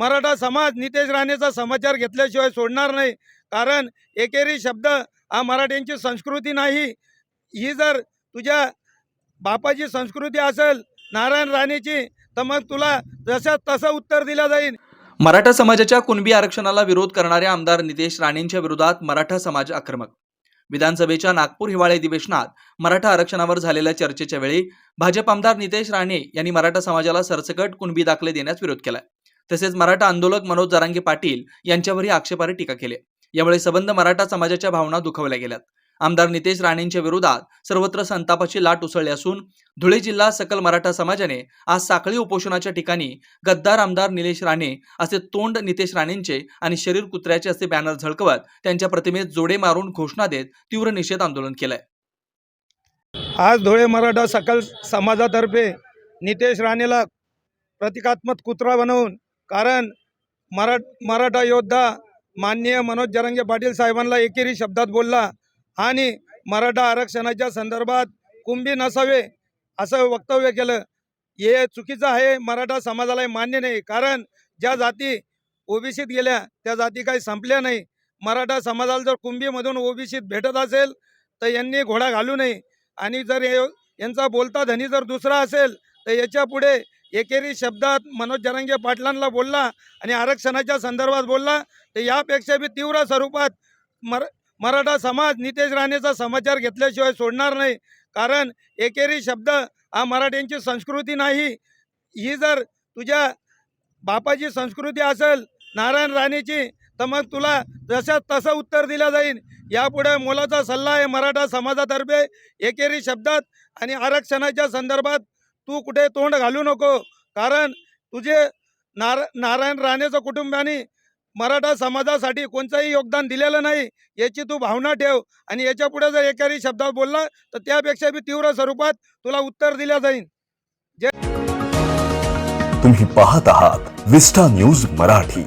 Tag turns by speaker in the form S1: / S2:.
S1: मराठा समाज नितेश राणेचा समाचार घेतल्याशिवाय सोडणार नाही. कारण एकेरी शब्द हा मराठ्यांची संस्कृती नाही. ही जर तुझ्या बापाची संस्कृती असेल नारायण राणेची तर मग तुला जसं तसं उत्तर दिलं जाईल.
S2: मराठा समाजाच्या कुणबी आरक्षणाला विरोध करणाऱ्या आमदार नितेश राणेंच्या विरोधात मराठा समाज आक्रमक. विधानसभेच्या नागपूर हिवाळी अधिवेशनात मराठा आरक्षणावर झालेल्या चर्चेच्या वेळी भाजप आमदार नितेश राणे यांनी मराठा समाजाला सरसकट कुणबी दाखले देण्यास विरोध केलाय. तसेच मराठा आंदोलक मनोज जरांगे पाटील यांच्यावरही आक्षेपार्ह टीका केली. यामुळे सबंध मराठा समाजाच्या भावना दुखवल्या गेल्यात. आमदार नितेश राणेंच्या विरोधात सर्वत्र संतापाची लाट उसळली असून धुळे जिल्हा सकल मराठा समाजाने आज साखळी उपोषणाच्या ठिकाणी गद्दार आमदार निलेश राणे असे तोंड नितेश राणेंचे आणि शरीर कुत्र्याचे असे बॅनर झळकवत त्यांच्या प्रतिमेत जोडे मारून घोषणा देत तीव्र निषेध आंदोलन केलंय.
S1: आज धुळे मराठा सकल समाजातर्फे नितेश राणेला प्रतिकात्मक कुत्रा बनवून कारण मरा मराठा योद्धा माननीय मनोज जरंगे पाटील साहेबांना एकेरी शब्दात बोलला आणि मराठा आरक्षणाच्या संदर्भात कुंभी नसावे असं वक्तव्य केलं. हे चुकीचं आहे. मराठा समाजाला मान्य नाही. कारण ज्या जाती ओबीसीत गेल्या त्या जाती काही संपल्या नाही. मराठा समाजाला जर कुंभीमधून ओबीसीत भेटत असेल तर यांनी घोडा घालू नये. आणि जर यांचा बोलता धनी जर दुसरा असेल तर याच्यापुढे एकेरी शब्दात मनोज जरांगे पाटलांना बोलला आणि आरक्षणाच्या संदर्भात बोलला तर यापेक्षा बी तीव्र स्वरूपात मर मराठा समाज नितेश राणेचा समाचार घेतल्याशिवाय सोडणार नाही. कारण एकेरी शब्द हा मराठ्यांची संस्कृती नाही. ही जर तुझ्या बापाची संस्कृती असेल नारायण राणेची तर मग तुला जशा तसं उत्तर दिलं जाईल. यापुढे मोलाचा सल्ला आहे मराठा समाजातर्फे एकेरी शब्दात आणि आरक्षणाच्या संदर्भात तू कुठे तोंड घालू नको. कारण तुझे नार नारायण राणेचं कुटुंबाने मराठा समाजासाठी कोणतंही योगदान दिलेलं नाही याची तू भावना ठेव. आणि याच्यापुढे जर एखादी शब्दात बोलला तर त्यापेक्षा बी तीव्र स्वरूपात तुला उत्तर दिलं जाईल
S3: तुम्ही पाहत आहात विस्टा न्यूज मराठी.